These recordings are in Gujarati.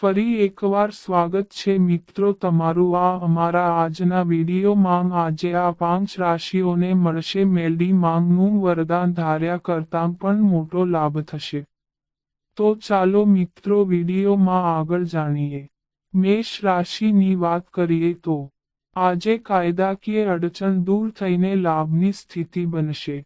ફરી એકવાર સ્વાગત છે મિત્રો તમારું આ અમારા આજના વિડીયોમાં આજે આ પાંચ રાશિઓને મળશે. મેલડી માંગનું વરદાન ધાર્યા કરતાં પણ મોટો લાભ થશે. તો ચાલો મિત્રો વિડીયોમાં આગળ જાણીએ. મેષ રાશિની વાત કરીએ તો આજે કાયદાકીય અડચણ દૂર થઈને લાભની સ્થિતિ બનશે.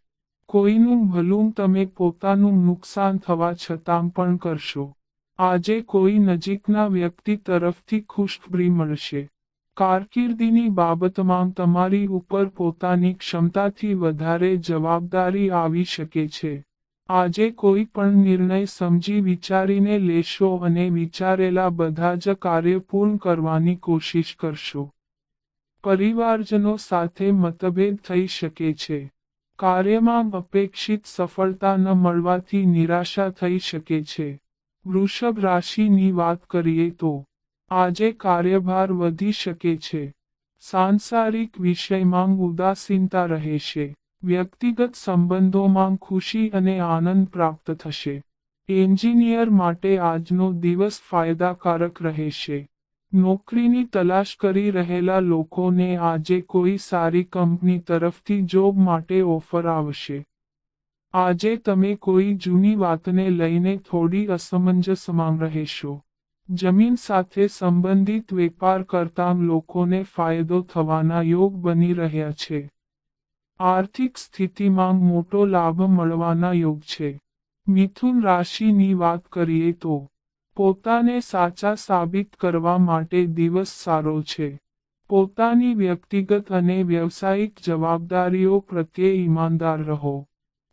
કોઈનું ભલું તમે પોતાનું નુકસાન થવા છતાં પણ કરશો. આજે કોઈ નજીકના વ્યક્તિ તરફથી ખુશખબરી મળશે. કારકિર્દીની બાબતમાં તમારી ઉપર પોતાની ક્ષમતાથી વધારે જવાબદારી આવી શકે છે. આજે કોઈ પણ નિર્ણય સમજી વિચારીને લેશો અને વિચારેલા બધા જ કાર્ય પૂર્ણ કરવાની કોશિશ કરશો. પરિવારજનો સાથે મતભેદ થઈ શકે છે. કાર્યમાં અપેક્ષિત સફળતા ન મળવાથી નિરાશા થઈ શકે છે. વૃષભ રાશિની વાત કરીએ તો આજે કાર્યભાર વધી શકે છે. સાંસારિક વિષયમાં ઉદાસીનતા રહેશે. વ્યક્તિગત સંબંધોમાં ખુશી અને આનંદ પ્રાપ્ત થશે. એન્જિનિયર માટે આજનો દિવસ ફાયદાકારક રહેશે. નોકરીની તલાશ કરી રહેલા લોકોને આજે કોઈ સારી કંપની તરફથી જોબ માટે ઓફર આવશે. આજે તમે કોઈ જૂની વાતને લઈને થોડી અસમંજસમાં રહેશો. જમીન સાથે સંબંધિત વેપાર કરતા લોકોને ફાયદો થવાના યોગ બની રહ્યા છે. આર્થિક સ્થિતિમાં મોટો લાભ મળવાના યોગ છે. મિથુન રાશિની વાત કરીએ તો, પોતાને સાચા સાબિત કરવા માટે દિવસ સારો છે. પોતાની વ્યક્તિગત અને વ્યવસાયિક જવાબદારીઓ પ્રત્યે ઈમાનદાર રહો.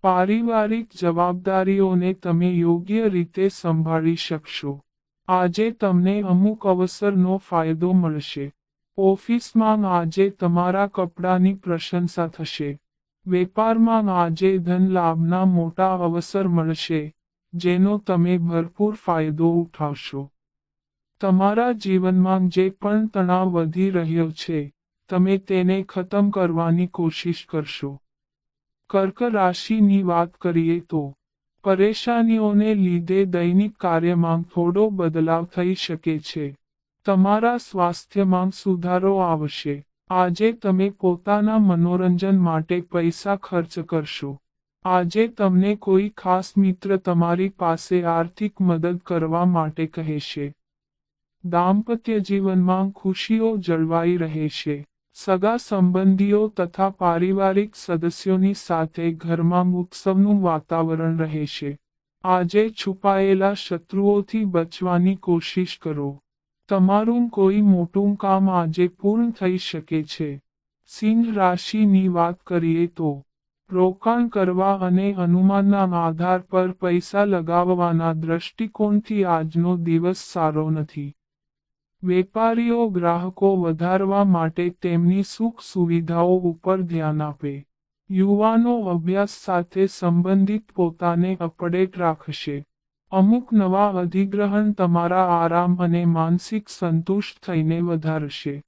પારિવારિક જવાબદારીઓને તમે યોગ્ય રીતે સંભાળી શકશો. આજે તમને અમુક અવસરનો ફાયદો મળશે. ઓફિસમાં આજે તમારા કપડાની પ્રશંસા થશે. વેપારમાં આજે ધન લાભના મોટા અવસર મળશે, જેનો તમે ભરપૂર ફાયદો ઉઠાવશો. તમારા જીવનમાં જે પણ તણાવ વધી રહ્યો છે, તમે તેને ખતમ કરવાની કોશિશ કરશો. કર્ક રાશિની વાત કરીએ તો, પરેશાનીઓને લીધે દૈનિક કાર્યમાં થોડો બદલાવ થઈ શકે છે. તમારા સ્વાસ્થ્યમાં સુધારો આવશે. આજે તમે પોતાના મનોરંજન માટે પૈસા ખર્ચ કરશો. આજે તમને કોઈ ખાસ મિત્ર તમારી પાસે આર્થિક મદદ કરવા માટે કહેશે. દાંપત્ય જીવનમાં ખુશીઓ જળવાઈ રહેશે. સગા સંબંધીઓ તથા પારિવારિક સદસ્યોની સાથે ઘરમાં ઉત્સવનું વાતાવરણ રહેશે. આજે છુપાયેલા શત્રુઓથી બચવાની કોશિશ કરો. તમારું કોઈ મોટું કામ આજે પૂર્ણ થઈ શકે છે. સિંહ રાશિની વાત કરીએ તો, રોકાણ કરવા અને અનુમાનના આધાર પર પૈસા લગાવવાના દ્રષ્ટિકોણથી આજનો દિવસ સારો નથી. વેપારીઓ ગ્રાહકો વધારવા માટે તેમની સુખ સુવિધાઓ ઉપર ધ્યાન આપે. યુવાનો અભ્યાસ સાથે સંબંધિત પોતાને અપડેટ રાખશે. અમુક નવા અધિગ્રહણ તમારા આરામ અને માનસિક સંતુષ્ટ થઈને વધારશે.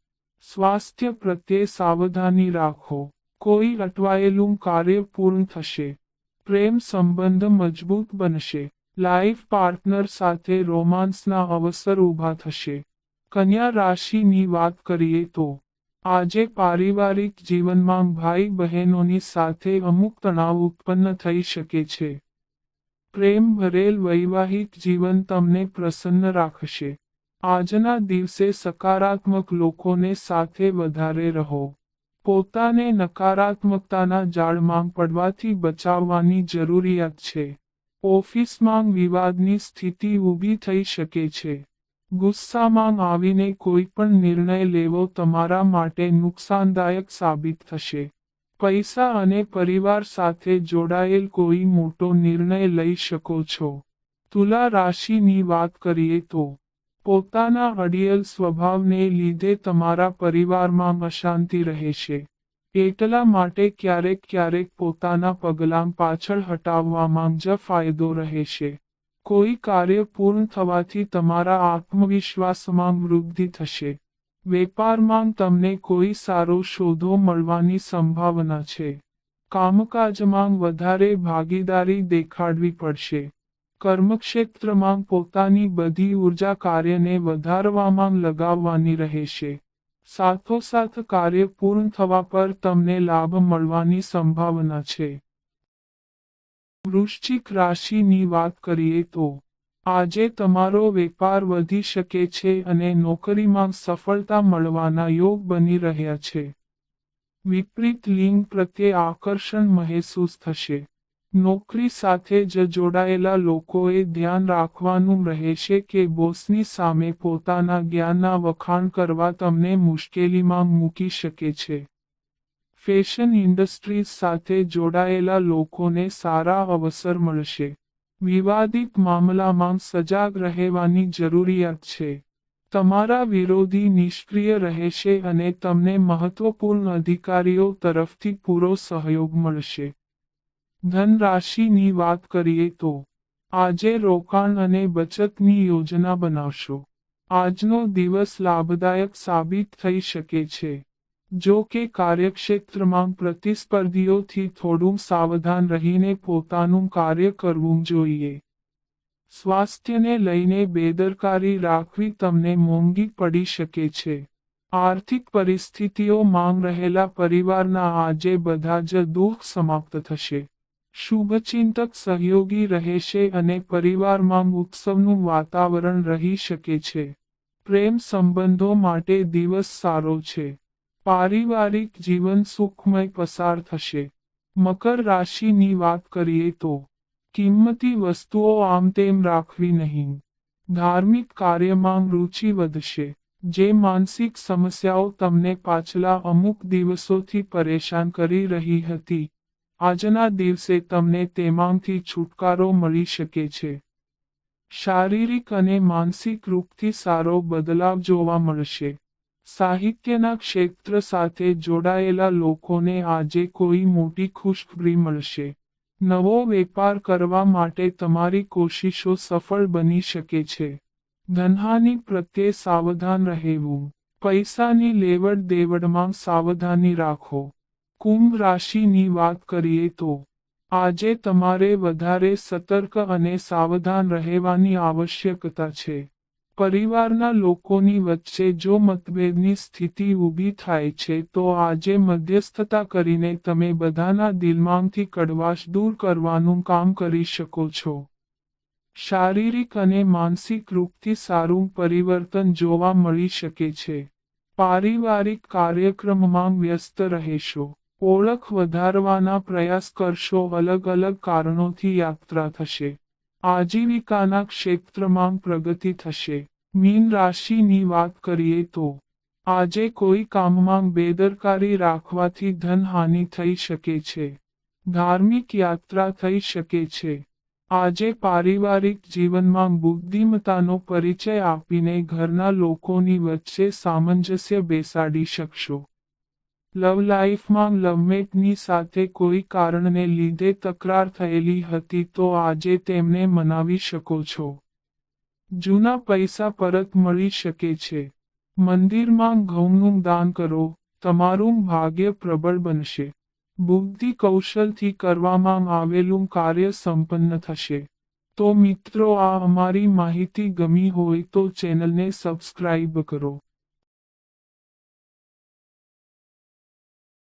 સ્વાસ્થ્ય પ્રત્યે સાવધાની રાખો. કોઈ અટવાયેલું કાર્ય પૂર્ણ થશે. પ્રેમ સંબંધ મજબૂત બનશે. લાઈફ પાર્ટનર સાથે રોમાન્સના અવસર ઊભા થશે. કન્યા રાશિની વાત કરીએ તો, આજે પારિવારિક જીવનમાં ભાઈ બહેનોની સાથે અમુક તણાવ ઉત્પન્ન થઈ શકે છે. પ્રેમ ભરેલ વૈવાહિક જીવન તમને પ્રસન્ન રાખશે. આજના દિવસે સકારાત્મક લોકોને સાથે વધારે રહો. પોતાને નકારાત્મકતાના જાળમાં પડવાથી બચાવવાની જરૂરિયાત છે. ઓફિસમાં વિવાદની સ્થિતિ ઊભી થઈ શકે છે. ગુસ્સામાં આવીને કોઈ પણ નિર્ણય લેવો તમારા માટે નુકસાનદાયક સાબિત થશે. પૈસા અને પરિવાર સાથે જોડાયેલ કોઈ મોટો નિર્ણય લઈ શકો છો. તુલા રાશિની વાત કરીએ તો, પોતાના અડિયલ સ્વભાવને લીધે તમારા પરિવારમાં અશાંતિ રહેશે. એટલા માટે ક્યારેક ક્યારેક પોતાના પગલાં પાછળ હટાવવામાં જ ફાયદો રહેશે. કોઈ કાર્ય પૂર્ણ થવાથી તમારા આત્મવિશ્વાસમાં વૃદ્ધિ થશે. વેપારમાં તમને કોઈ સારો શોધો મળવાની સંભાવના છે. કામકાજમાં વધારે ભાગીદારી દેખાડવી પડશે. કર્મક્ષેત્રમાં પોતાની બધી ઊર્જા કાર્યને વધારવામાં લગાવવાની રહેશે. સાથોસાથ કાર્ય પૂર્ણ થવા પર તમને લાભ મળવાની સંભાવના છે. વૃશ્ચિક રાશિની વાત કરીએ તો, આજે તમારો વેપાર વધી શકે છે અને નોકરીમાં સફળતા મળવાના યોગ બની રહ્યા છે. વિપરીત લિંગ પ્રત્યે આકર્ષણ મહેસૂસ થશે. નોકરી સાથે જ જોડાયેલા લોકોએ ધ્યાન રાખવાનું રહેશે કે બોસની સામે પોતાના જ્ઞાનના વખાણ કરવા તમને મુશ્કેલીમાં મૂકી શકે છે. ફેશન ઇન્ડસ્ટ્રીઝ સાથે જોડાયેલા લોકોને સારા અવસર મળશે. વિવાદિત મામલામાં સજાગ રહેવાની જરૂરિયાત છે. તમારા વિરોધી નિષ્ક્રિય રહેશે અને તમને મહત્વપૂર્ણ અધિકારીઓ તરફથી પૂરો સહયોગ મળશે. ધનરાશિની વાત કરીએ તો, આજે રોકાણ અને બચતની યોજના બનાવશો. આજનો દિવસ લાભદાયક સાબિત થઈ શકે છે. જો કે કાર્યક્ષેત્રમાં પ્રતિસ્પર્ધીઓથી થોડું સાવધાન રહીને પોતાનું કાર્ય કરવું જોઈએ. સ્વાસ્થ્યને લઈને બેદરકારી રાખવી તમને મોંઘી પડી શકે છે. આર્થિક પરિસ્થિતિઓ માંગ રહેલા પરિવારના આજે બધા જ દુઃખ સમાપ્ત થશે. શુભચિંતક સહયોગી રહેશે અને પરિવારમાં ઉત્સવનું વાતાવરણ રહી શકે છે. પ્રેમ સંબંધો માટે દિવસ સારો છે. પારિવારિક જીવન સુખમય પસાર થશે. મકર રાશિની વાત કરીએ તો, કિંમતી વસ્તુઓ આમ તેમ રાખવી નહીં. ધાર્મિક કાર્યમાં રુચિ વધશે, જે માનસિક સમસ્યાઓ તમને પાછલા અમુક દિવસોથી પરેશાન કરી રહી હતી. આજના દિવસે તમને તેમાંથી છુટકારો મળી શકે છે. શારીરિક અને માનસિક રૂપથી સારો બદલાવ જોવા મળશે. સાહિત્યના ક્ષેત્ર સાથે જોડાયેલા લોકોને આજે કોઈ મોટી ખુશખબરી મળશે. નવો વેપાર કરવા માટે તમારી કોશિશો સફળ બની શકે છે. ધનહાની પ્રત્યે સાવધાન રહેવું. પૈસાની લેવડ દેવડમાં સાવધાની રાખો. કુંભ રાશિની વાત કરીએ તો, આજે તમારે વધારે સતર્ક અને સાવધાન રહેવાની આવશ્યકતા છે. પરિવારના લોકોની વચ્ચે જો મતભેદની સ્થિતિ ઊભી થાય છે, તો આજે મધ્યસ્થતા કરીને તમે બધાના દિલમાંથી કડવાશ દૂર કરવાનું કામ કરી શકો છો. શારીરિક અને માનસિક રૂપથી સારું પરિવર્તન જોવા મળી શકે છે. પારિવારિક કાર્યક્રમમાં વ્યસ્ત રહેશો. ઓળખ વધારવાના પ્રયાસ કરશો. અલગ અલગ કારણોથી યાત્રા થશે. આજીવિકાના ક્ષેત્રમાં પ્રગતિ થશે. મીન રાશિની વાત કરીએ તો, આજે કોઈ કામમાં બેદરકારી રાખવાથી ધનહાનિ થઈ શકે છે. ધાર્મિક યાત્રા થઈ શકે છે. આજે પારિવારિક જીવનમાં બુદ્ધિમતાનો પરિચય આપીને ઘરના લોકોની વચ્ચે સામંજસ્ય બેસાડી શકશો. લવ લાઈફમાં લવમેટની સાથે કોઈ કારણને લીધે તકરાર થયેલી હતી તો આજે તેમને મનાવી શકો છો. જૂના પૈસા પરત મળી શકે છે. મંદિરમાં ઘઉંનું દાન કરો, તમારું ભાગ્ય પ્રબળ બનશે. બુદ્ધિ કૌશલથી કરવામાં આવેલું કાર્ય સંપન્ન થશે. તો મિત્રો, આ અમારી માહિતી ગમી હોય તો ચેનલને સબસ્ક્રાઇબ કરો.